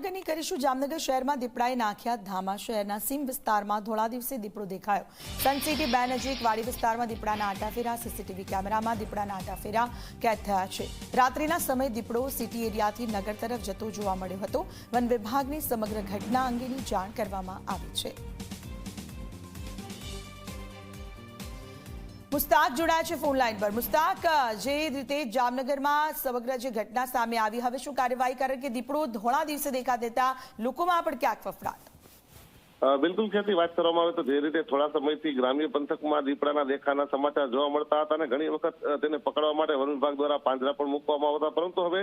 જામનગરની કરીશું જામનગર શહેરમાં દીપડાએ નાખ્યા ધામા. શહેરના સીમ વિસ્તારમાં ધોળા દિવસે દીપડો દેખાયો. સન સિટી બે નજીક વાડી વિસ્તારમાં દીપડાના આટાફેરા, સીસીટીવી કેમેરામાં દીપડાના આટાફેરા કેદ થયા છે. રાત્રિના સમયે દીપડો સિટી એરિયાથી નગર તરફ જતો જોવા મળ્યો હતો. વન વિભાગની સમગ્ર ઘટના અંગેની જાણ કરવામાં આવી છે. મુસ્તાક જોડાયા છે ફોન લાઈન પર. મુસ્તાક જે રીતે જામનગરમાં સમગ્ર જે ઘટના સામે આવી, હવે શું કાર્યવાહી કારણ કે દીપડો ધોળા દિવસે દેખા દેતા લોકોમાં પણ ક્યાંક ફફડાટ? બિલકુલ ખ્યાતિ વાત કરવામાં આવે તો જે રીતે થોડા સમયથી ગ્રામ્ય પંથકમાં દીપડાના દેખાના સમાચાર જોવા મળતા હતા અને ઘણી વખત તેને પકડવા માટે વન વિભાગ દ્વારા પાંજરા પણ મૂકવામાં આવતા પરંતુ હવે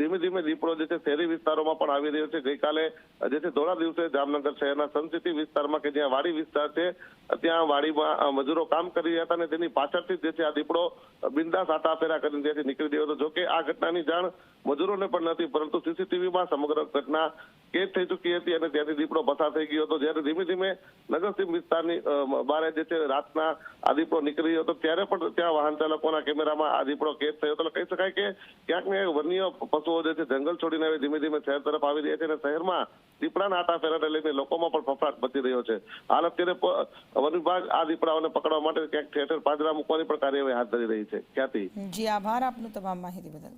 ધીમે ધીમે દીપડો જે છે શહેરી વિસ્તારોમાં પણ આવી રહ્યો છે. ગઈકાલે જે છે ધોળા દિવસે જામનગર શહેરના સનસિટી વિસ્તારમાં કે જ્યાં વાડી વિસ્તાર છે, ત્યાં વાડીમાં મજૂરો કામ કરી રહ્યા હતા અને તેની પાછળથી જે છે આ દીપડો બિંદાસ આટા ફેરા કરીને ત્યાંથી નીકળી ગયો હતો. જોકે આ ઘટનાની જાણ મજૂરોને પણ નથી, પરંતુ સીસીટીવીમાં સમગ્ર ઘટના કેદ થઈ ચૂકી હતી અને ત્યાંથી દીપડો પસાર થઈ ગયો હતો. જ્યારે ધીમે ધીમે નગરસિંહ વિસ્તારની બારે જે છે રાતના આ દીપડો નીકળી ગયો હતો, ત્યારે પણ ત્યાં વાહન ચાલકોના કેમેરામાં આ દીપડો કેદ થયો હતો. કહી શકાય કે ક્યાંક ને વન્ય પશુઓ જે છે જંગલ છોડીને હવે ધીમે ધીમે શહેર તરફ આવી રહ્યા છે અને શહેરમાં દીપડાના આટા ફેરાને લઈને લોકોમાં પણ ફફડાટ મચી રહ્યો છે. હાલ અત્યારે વન વિભાગ આ દીપડાઓને પકડવા માટે ક્યાંક થિયેટર પાંજરા મૂકવાની પણ કાર્યવાહી હાથ ધરી રહી છે. ક્યાંથી? જી, આભાર આપનું તમામ માહિતી બદલ.